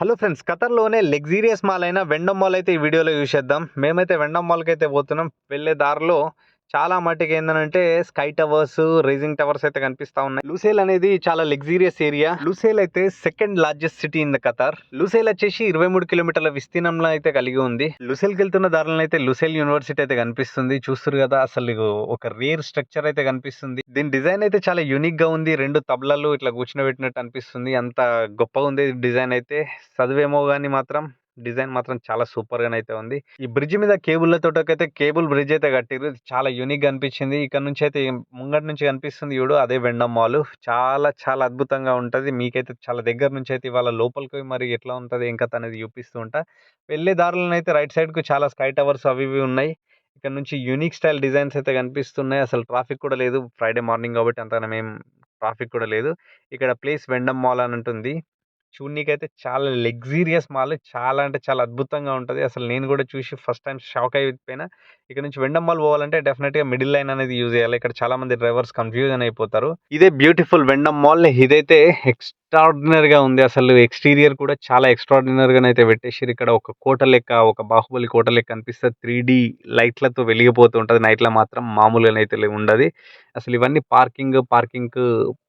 Hello friends ఖతర్లోనే luxurious mall అయిన Vendome mall అయితే ఈ వీడియోలో చూసేద్దాం మేమైతే వెండమ్ మాల్కి అయితే పోతున్నాం. వెళ్ళే దారిలో చాలా మటుకు ఏంటంటే స్కై టవర్స్ రైజింగ్ టవర్స్ అయితే కనిపిస్తా ఉన్నాయి. లూసేల్ అనేది చాలా లగ్జీరియస్ ఏరియా. లూసేల్ అయితే second largest city in the Qatar Lusail వచ్చేసి ఇరవై మూడు కిలోమీటర్ల విస్తీర్ణంలో అయితే కలిగి ఉంది. లూసేల్కి వెళ్తున్న దారిలో అయితే లూసేల్ యూనివర్సిటీ అయితే కనిపిస్తుంది. చూస్తారు కదా అసలు ఒక రేర్ స్ట్రక్చర్ అయితే కనిపిస్తుంది. దీని డిజైన్ అయితే చాలా యూనిక్గా ఉంది. రెండు తబలాలు ఇట్లా కూర్చునబెట్టినట్టు అనిపిస్తుంది. అంత గొప్పగా ఉంది డిజైన్ అయితే. చదివేమో కానీ మాత్రం డిజైన్ మాత్రం చాలా సూపర్గా అయితే ఉంది. ఈ బ్రిడ్జ్ మీద కేబుల్లతో అయితే కేబుల్ బ్రిడ్జ్ అయితే కట్టిరు చాలా యూనిక్గా అనిపించింది. ఇక్కడ నుంచి అయితే ముంగటి నుంచి కనిపిస్తుంది చూడు అదే వెండం మాల్. చాలా చాలా అద్భుతంగా ఉంటది. మీకైతే చాలా దగ్గర నుంచి అయితే ఇవాళ లోపలికి మరి ఎట్లా ఉంటది ఇంకా తనది అనేది చూపిస్తూ ఉంటా. వెళ్ళే దారులను అయితే రైట్ సైడ్కు చాలా స్కై టవర్స్ అవి ఇవి ఉన్నాయి. ఇక్కడ నుంచి యూనిక్ స్టైల్ డిజైన్స్ అయితే కనిపిస్తున్నాయి. అసలు ట్రాఫిక్ కూడా లేదు. ఫ్రైడే మార్నింగ్ కాబట్టి అంతగానే మేము ట్రాఫిక్ కూడా లేదు. ఇక్కడ ప్లేస్ వెండం మాల్ అని ఉంటుంది. చూడనీకైతే చాలా లగ్జీరియస్ మాల్. చాలా అంటే చాలా అద్భుతంగా ఉంటుంది. అసలు నేను కూడా చూసి ఫస్ట్ టైం షాక్ అయిపోయినా. ఇక్కడ నుంచి వెండం మాల్ పోవాలంటే డెఫినెట్గా మిడిల్ లైన్ అనేది యూజ్ చేయాలి. ఇక్కడ చాలా మంది డ్రైవర్స్ కన్ఫ్యూజన్ అయిపోతారు. ఇదే బ్యూటిఫుల్ వెండం మాల్ ఇదైతే ఎక్స్ గా ఉంది. అసలు ఎక్స్టీరియర్ కూడా చాలా ఎక్స్ట్రాడినరీగా అయితే పెట్టేసారు ఇక్కడ ఒక కోట లెక్క ఒక బాహుబలి కోట లెక్క అనిపిస్తుంది. త్రీ డి లైట్లతో వెలిగిపోతూ ఉంటుంది. నైట్లో మాత్రం మామూలుగా అయితే ఉండదు. అసలు ఇవన్నీ పార్కింగ్ పార్కింగ్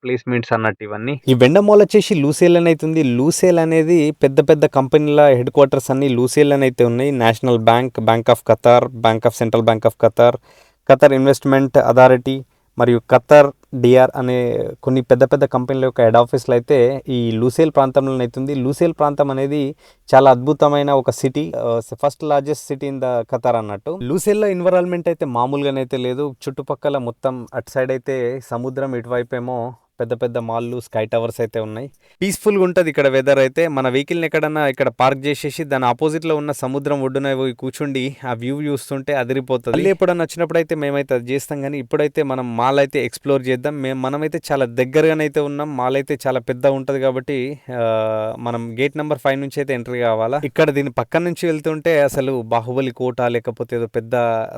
ప్లేస్మెంట్స్ అన్నట్టు ఇవన్నీ. ఈ వెండమాల్ వచ్చేసి లూసేల్ అని అవుతుంది లూసేల్ అనేది పెద్ద పెద్ద కంపెనీల హెడ్ క్వార్టర్స్ అన్ని లూసేల్ అని అయితే ఉన్నాయి. National bank bank of Qatar bank of central bank of Qatar Qatar investment authority మరియు ఖతర్ డిఆర్ అనే కొన్ని పెద్ద పెద్ద కంపెనీల యొక్క హెడ్ ఆఫీస్లో అయితే ఈ లూసేల్ ప్రాంతంలో అవుతుంది. లూసేల్ ప్రాంతం అనేది చాలా అద్భుతమైన ఒక city first largest city in the Qatar అన్నట్టు. లూసేల్లో ఎన్విరాన్మెంట్ అయితే మామూలుగానైతే లేదు. చుట్టుపక్కల మొత్తం అటు సైడ్ అయితే సముద్రం ఇటువైపు ఏమో పెద్ద పెద్ద మాల్లు స్కై టవర్స్ అయితే ఉన్నాయి. పీస్ఫుల్గా ఉంటుంది ఇక్కడ వెదర్ అయితే. మన వెహికల్ని ఎక్కడన్నా ఇక్కడ పార్క్ చేసేసి దాని ఆపోజిట్లో ఉన్న సముద్రం ఒడ్డున పోయి కూర్చుండి ఆ వ్యూ చూస్తుంటే అదిరిపోతుంది. మళ్ళీ ఎప్పుడన్నా వచ్చినప్పుడు అయితే మేమైతే అది చేస్తాం కానీ ఇప్పుడైతే మనం మాల్ అయితే ఎక్స్ప్లోర్ చేద్దాం. మేము మనమైతే చాలా దగ్గరగానైతే ఉన్నాం. మాల్ అయితే చాలా పెద్ద ఉంటుంది కాబట్టి మనం గేట్ నెంబర్ ఫైవ్ నుంచి అయితే ఎంట్రీ కావాలా? ఇక్కడ దీని పక్కన నుంచి వెళ్తుంటే అసలు బాహుబలి కోట లేకపోతే ఏదో పెద్ద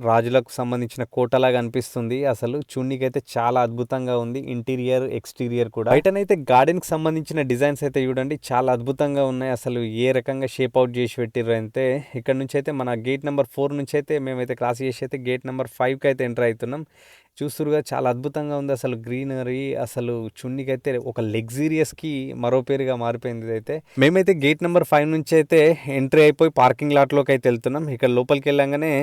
రాజులకు సంబంధించిన కోటలాగా అనిపిస్తుంది. అసలు చూడనీకైతే చాలా అద్భుతంగా ఉంది. ఇంటీరియర్ ఎక్స్టీరియర్ కూడా. బయటనైతే గార్డెన్కి సంబంధించిన డిజైన్స్ అయితే చూడండి చాలా అద్భుతంగా ఉన్నాయి. అసలు ఏ రకంగా షేప్ అవుట్ చేసి పెట్టిర్రు అయితే ఇక్కడ నుంచి అయితే మన గేట్ నెంబర్ ఫోర్ నుంచి అయితే మేమైతే క్రాస్ చేసి అయితే గేట్ నెంబర్ ఫైవ్కి అయితే ఎంటర్ అవుతున్నాం చూస్తురుగా చాలా అద్భుతంగా ఉంది అసలు గ్రీనరీ అసలు చున్నీకైతే ఒక లగ్జీరియస్కి మరో పేరుగా మారిపోయింది ఇదైతే. మేమైతే గేట్ నెంబర్ ఫైవ్ నుంచి అయితే ఎంట్రీ అయిపోయి పార్కింగ్ లాట్లోకి అయితే వెళ్తున్నాం. ఇక్కడ లోపలికి వెళ్ళంగానే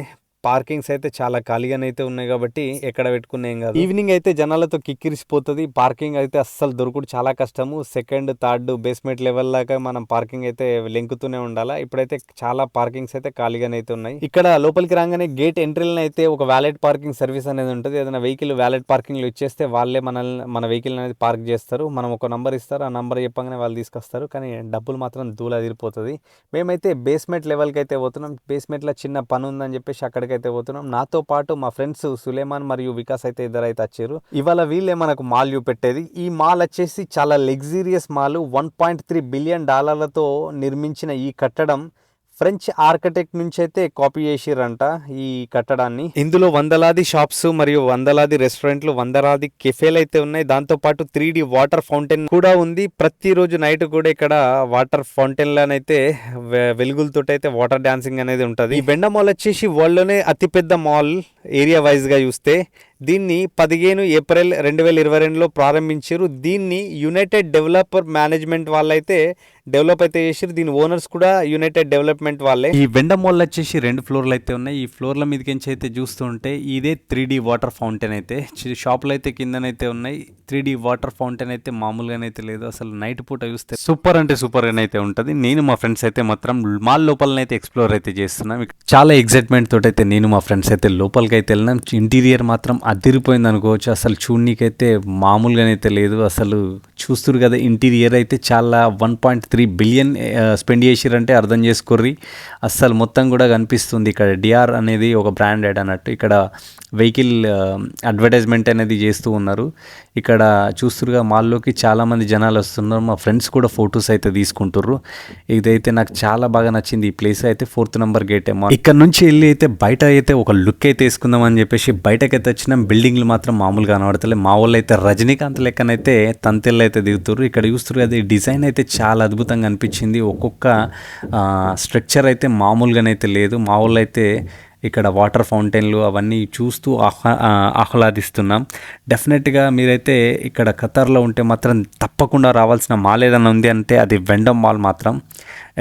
పార్కింగ్స్ అయితే చాలా ఖాళీగానే అయితే ఉన్నాయి కాబట్టి ఎక్కడ పెట్టుకునేం కాదు. ఈవినింగ్ అయితే జనాలతో కిక్కిరిసిపోతుంది. పార్కింగ్ అయితే అస్సలు దొరకడు చాలా కష్టము. సెకండ్ థర్డ్ బేస్మెంట్ లెవెల్ దాకా మనం పార్కింగ్ అయితే లెంకుతూనే ఉండాలా. ఇప్పుడైతే చాలా పార్కింగ్స్ అయితే ఖాళీగానే అయితే ఉన్నాయి. ఇక్కడ లోపలికి రాగానే గేట్ ఎంట్రీలను అయితే ఒక వ్యాలెట్ పార్కింగ్ సర్వీస్ అనేది ఉంటుంది. ఏదైనా వెహికల్ వ్యాలెట్ పార్కింగ్లో ఇచ్చేస్తే వాళ్ళే మనల్ని మన వెహికల్ అనేది పార్క్ చేస్తారు. మనం ఒక నంబర్ ఇస్తారు. ఆ నంబర్ చెప్పగానే వాళ్ళు తీసుకొస్తారు. కానీ డబ్బులు మాత్రం దూల తీరిపోతుంది మేమైతే బేస్మెంట్ లెవెల్కి అయితే పోతున్నాం. బేస్మెంట్లో చిన్న పని ఉందని చెప్పేసి అయితే పోతున్నాం. నాతో పాటు మా ఫ్రెండ్స్ సులేమాన్ మరియు వికాస్ అయితే ఇద్దరైతే వచ్చారు. ఇవాళ వీళ్ళే మనకు మాల్ చూపెట్టేది. ఈ మాల్ వచ్చేసి చాలా luxurious mall. One point three billion డాలర్లతో నిర్మించిన ఈ కట్టడం ఫ్రెంచ్ ఆర్కిటెక్ట్ నుంచి అయితే కాపీ చేసిరంట ఈ కట్టడాన్ని. ఇందులో వందలాది షాప్స్ మరియు వందలాది రెస్టారెంట్లు వందలాది కెఫేలు అయితే ఉన్నాయి. దాంతో పాటు త్రీ డి వాటర్ ఫౌంటైన్ కూడా ఉంది. ప్రతిరోజు నైట్ కూడా ఇక్కడ వాటర్ ఫౌంటైన్ లోనైతే వె- వెలుగులతో అయితే వాటర్ డాన్సింగ్ అనేది ఉంటుంది. ఈ బెండ మాల్ వచ్చేసి వరల్డ్లోనే అతిపెద్ద మాల్ ఏరియా వైజ్గా చూస్తే. దీన్ని పదిహేను ఏప్రిల్ రెండు వేల ఇరవై రెండులో ప్రారంభించారు. దీన్ని యునైటెడ్ డెవలపర్ మేనేజ్మెంట్ వాళ్ళైతే డెవలప్ అయితే చేసారు దీని ఓనర్స్ కూడా యునైటెడ్ డెవలప్మెంట్ వాళ్ళే. ఈ వెండ వచ్చేసి రెండు ఫ్లోర్లు అయితే ఉన్నాయి. ఈ ఫ్లోర్ల మీదకించి అయితే చూస్తూ ఉంటే ఇదే త్రీ డి వాటర్ ఫౌంటైన్ అయితే. చి- షాపులు అయితే కిందనైతే ఉన్నాయి. త్రీ డి వాటర్ ఫౌంటైన్ అయితే మామూలుగానైతే లేదు. అసలు నైట్ పూట చూస్తే సూపర్ అంటే సూపర్ అయితే ఉంటుంది. నేను మా ఫ్రెండ్స్ అయితే మాత్రం మాల్ లోపలనైతే ఎక్స్ప్లోర్ అయితే చేస్తున్నాం. చాలా ఎగ్జైట్మెంట్ తోటి అయితే నేను మా ఫ్రెండ్స్ అయితే లోపలికి అయితే వెళ్ళినాం. ఇంటీరియర్ మాత్రం అదిరిపోయింది అనుకోవచ్చు అసలు చూడనీకైతే మామూలుగానైతే లేదు అసలు చూస్తురు కదా ఇంటీరియర్ అయితే చాలా one point three billion spend చేసిరంటే అర్థం చేసుకోర్రి. అస్సలు మొత్తం కూడా కనిపిస్తుంది ఇక్కడ. డిఆర్ అనేది ఒక బ్రాండెడ్ అన్నట్టు ఇక్కడ వెహికల్ అడ్వర్టైజ్మెంట్ అనేది చేస్తూ ఉన్నారు. ఇక్కడ చూస్తురుగా మాల్లోకి చాలామంది జనాలు వస్తున్నారు. మా ఫ్రెండ్స్ కూడా ఫొటోస్ అయితే తీసుకుంటుర్రు. ఇదైతే నాకు చాలా బాగా నచ్చింది. ఈ ప్లేస్ అయితే ఫోర్త్ నెంబర్ గేట్. ఏమో ఇక్కడ నుంచి వెళ్ళి అయితే బయట అయితే ఒక లుక్ అయితే వేసుకుందాం అని చెప్పేసి బయటకైతే వచ్చిన మాత్రం బిల్డింగ్లు మాత్రం మామూలుగా కనబడతలే. మా వాళ్ళు అయితే రజనీకాంత్ లెక్కనైతే తంతెళ్ళు అయితే దిగుతారు ఇక్కడ చూస్తారు కదా ఈ డిజైన్ అయితే చాలా అద్భుతంగా అనిపించింది. ఒక్కొక్క స్ట్రక్చర్ అయితే మామూలుగానైతే లేదు. మా వాళ్ళు అయితే ఇక్కడ వాటర్ ఫౌంటైన్లు అవన్నీ చూస్తూ ఆహ్లా ఆహ్లాదిస్తున్నాం. డెఫినెట్గా మీరైతే ఇక్కడ ఖతర్లో ఉంటే మాత్రం తప్పకుండా రావాల్సిన మాల్ ఏదైనా ఉంది అంటే అది వెండమ్ మాల్ మాత్రం.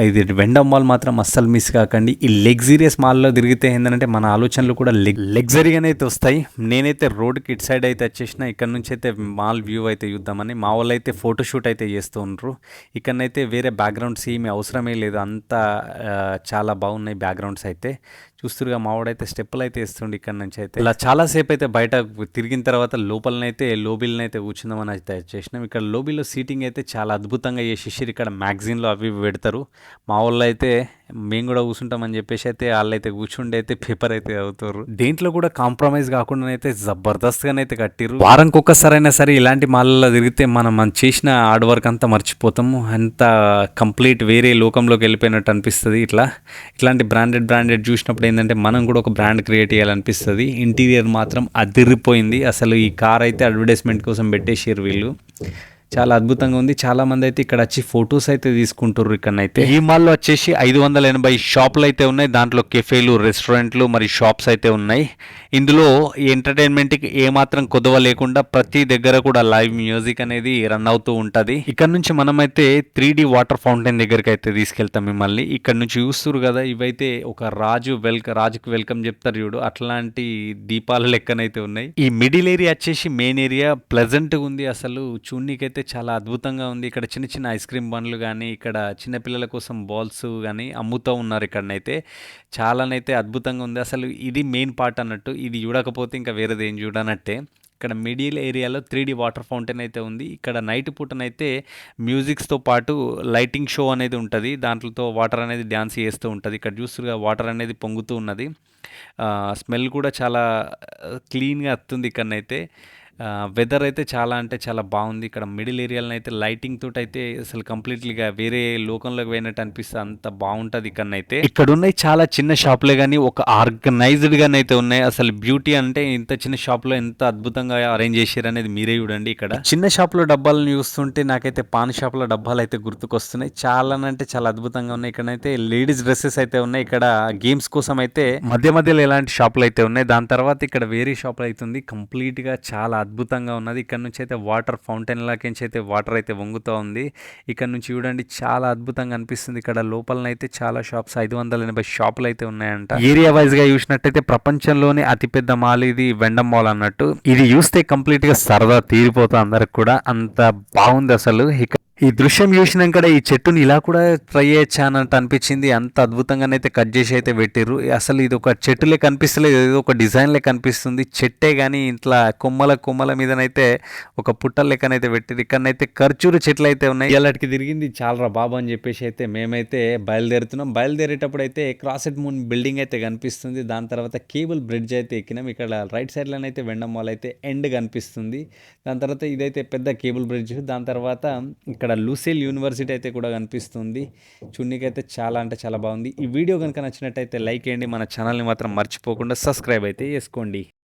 ఇది వెండమ్ మాల్ మాత్రం అస్సలు మిస్ కాకండి. ఈ లగ్జీరియస్ మాల్లో తిరిగితే ఏంటంటే మన ఆలోచనలు కూడా లెగ్ లగ్జరీగానే అయితే వస్తాయి. నేనైతే రోడ్కి ఇటు సైడ్ అయితే వచ్చేసిన ఇక్కడ నుంచి అయితే మాల్ వ్యూ అయితే చూద్దామని. మా వాళ్ళు అయితే ఫోటోషూట్ అయితే చేస్తూ ఉంటారు ఇక్కడనైతే వేరే బ్యాక్గ్రౌండ్స్ ఏమీ అవసరమే లేదు. అంతా చాలా బాగున్నాయి బ్యాక్గ్రౌండ్స్ అయితే. చూస్తురుగా మావాడైతే స్టెప్పులు అయితే ఇస్తుండే ఇక్కడ నుంచి అయితే. ఇలా చాలాసేపు అయితే బయట తిరిగిన తర్వాత లోపలనైతే లోబిల్నైతే కూర్చుందామని అయితే చేసినాం. ఇక్కడ లోబిల్లో సీటింగ్ అయితే చాలా అద్భుతంగా చేసేసారు ఇక్కడ మ్యాగజైన్లో అవి ఇవి పెడతారు. మా వాళ్ళు అయితే మేము కూడా కూర్చుంటామని చెప్పేసి అయితే వాళ్ళైతే కూర్చుండి అయితే పేపర్ అయితే అవుతారు దేంట్లో కూడా కాంప్రమైజ్ కాకుండా అయితే జబర్దస్త్గానైతే కట్టిరు వారానికి ఒక్కసారైనా సరే ఇలాంటి మాల్లో తిరిగితే మనం మనం చేసిన హార్డ్ వర్క్ అంతా మర్చిపోతాము. అంత కంప్లీట్ వేరే లోకంలోకి వెళ్ళిపోయినట్టు అనిపిస్తుంది ఇట్లా. ఇట్లాంటి బ్రాండెడ్ బ్రాండెడ్ చూసినప్పుడు ఏంటంటే మనం కూడా ఒక బ్రాండ్ క్రియేట్ చేయాలనిపిస్తుంది. ఇంటీరియర్ మాత్రం అదిరిపోయింది. అసలు ఈ కార్ అయితే అడ్వర్టైజ్మెంట్ కోసం పెట్టేసారు వీళ్ళు. చాలా అద్భుతంగా ఉంది. చాలా మంది అయితే ఇక్కడ వచ్చి ఫొటోస్ అయితే తీసుకుంటారు ఇక్కడనైతే. ఈ మాల్లో వచ్చేసి ఐదు వందల ఎనభై షాపులు అయితే ఉన్నాయి. దాంట్లో కెఫేలు రెస్టారెంట్లు మరి షాప్స్ అయితే ఉన్నాయి. ఇందులో ఎంటర్టైన్మెంట్కి ఏమాత్రం కొదవ లేకుండా ప్రతి దగ్గర కూడా లైవ్ మ్యూజిక్ అనేది రన్ అవుతూ ఉంటుంది. ఇక్కడ నుంచి మనమైతే త్రీ డి వాటర్ ఫౌంటైన్ దగ్గరికి అయితే తీసుకెళ్తాం మిమ్మల్ని. ఇక్కడ నుంచి చూస్తారు కదా ఇవైతే ఒక రాజు వెల్క రాజుకి వెల్కమ్ చెప్తారు చూడు. అట్లాంటి దీపాల లెక్కనైతే ఉన్నాయి. ఈ మిడిల్ ఏరియా వచ్చేసి మెయిన్ ఏరియా ప్లెజెంట్గా ఉంది అసలు. చూడనీకైతే అయితే చాలా అద్భుతంగా ఉంది. ఇక్కడ చిన్న చిన్న ఐస్ క్రీమ్ బండ్లు కానీ ఇక్కడ చిన్నపిల్లల కోసం బాల్స్ కానీ అమ్ముతూ ఉన్నారు ఇక్కడనైతే. చాలానైతే అద్భుతంగా ఉంది. అసలు ఇది మెయిన్ పార్ట్ అన్నట్టు ఇది చూడకపోతే ఇంకా వేరేది ఏం చూడనట్టే. ఇక్కడ మిడిల్ ఏరియాలో త్రీ డి వాటర్ ఫౌంటైన్ అయితే ఉంది. ఇక్కడ నైట్ పూటనైతే మ్యూజిక్స్తో పాటు లైటింగ్ షో అనేది ఉంటుంది. దాంట్లో వాటర్ అనేది డ్యాన్స్ చేస్తూ ఉంటుంది. ఇక్కడ చూస్తుగా వాటర్ అనేది పొంగుతూ ఉన్నది. స్మెల్ కూడా చాలా క్లీన్గా వస్తుంది ఇక్కడనైతే. వెదర్ అయితే చాలా అంటే చాలా బాగుంది. ఇక్కడ మిడిల్ ఏరియాలో అయితే లైటింగ్ తోటి అయితే అసలు కంప్లీట్లీగా వేరే లోకంలోకి పోయినట్టు అనిపిస్తుంది అంత బాగుంటుంది ఇక్కడనైతే. ఇక్కడ ఉన్నాయి చాలా చిన్న షాపులే కానీ ఒక ఆర్గనైజ్డ్ గానైతే ఉన్నాయి. అసలు బ్యూటీ అంటే ఇంత చిన్న షాప్లో ఎంత అద్భుతంగా అరేంజ్ చేశారు అనేది మీరే చూడండి ఇక్కడ. చిన్న షాప్లో డబ్బాలను చూస్తుంటే నాకైతే పాన్ షాప్లో డబ్బాలు అయితే గుర్తుకొస్తున్నాయి. చాలా అంటే చాలా అద్భుతంగా ఉన్నాయి. ఇక్కడైతే లేడీస్ డ్రెస్సెస్ అయితే ఉన్నాయి. ఇక్కడ గేమ్స్ కోసం అయితే మధ్య మధ్యలో ఎలాంటి షాపులు అయితే ఉన్నాయి. దాని తర్వాత ఇక్కడ వేరే షాపులు అయితే ఉంది. కంప్లీట్గా చాలా అద్భుతంగా ఉన్నది. ఇక్కడ నుంచి అయితే వాటర్ ఫౌంటైన్ లాకించి అయితే వాటర్ అయితే వంగుతూ ఉంది. ఇక్కడ నుంచి చూడండి చాలా అద్భుతంగా అనిపిస్తుంది. ఇక్కడ లోపలనైతే చాలా షాప్స్ ఐదు వందల ఎనభై షాపులు అయితే ఉన్నాయంట. ఏరియా వైజ్గా చూసినట్టయితే ప్రపంచంలోనే అతిపెద్ద మాల్ ఇది వెండం మాల్ అన్నట్టు. ఇది చూస్తే కంప్లీట్గా సరదా తీరిపోతా అందరికి కూడా. అంత బాగుంది అసలు. ఇక ఈ దృశ్యం చూసినాక ఈ చెట్టుని ఇలా కూడా ట్రై చేయొచ్చా అన్నట్టు అనిపించింది. అంత అద్భుతంగానైతే కట్ చేసి అయితే పెట్టిర్రు. అసలు ఇది ఒక చెట్టులే కనిపిస్తలేదు. ఏదో ఒక డిజైన్ లే కనిపిస్తుంది. చెట్టే కానీ ఇట్లా కొమ్మల కొమ్మల మీదనైతే ఒక పుట్టల లెక్కనైతే పెట్టిరు ఇక్కడనైతే ఖర్చూరు చెట్లు అయితే ఉన్నాయి. ఇలాంటికి తిరిగింది. చాలా బాబు అని చెప్పేసి అయితే మేమైతే బయలుదేరుతున్నాం. బయలుదేరేటప్పుడు అయితే క్రాసెట్ మూన్ బిల్డింగ్ అయితే కనిపిస్తుంది. దాని తర్వాత కేబుల్ బ్రిడ్జ్ అయితే ఎక్కినాం. ఇక్కడ రైట్ సైడ్లోనైతే వెండం మాల్ అయితే ఎండ్ కనిపిస్తుంది. దాని తర్వాత ఇదైతే పెద్ద కేబుల్ బ్రిడ్జ్ దాని తర్వాత ఇక్కడ ఇక్కడ లూసిల్ యూనివర్సిటీ అయితే కూడా కనిపిస్తుంది. చూడనీకైతే చాలా అంటే చాలా బాగుంది. ఈ వీడియో కనుక నచ్చినట్టయితే లైక్ చేయండి. మన ఛానల్ని మాత్రం మర్చిపోకుండా సబ్స్క్రైబ్ అయితే చేసుకోండి.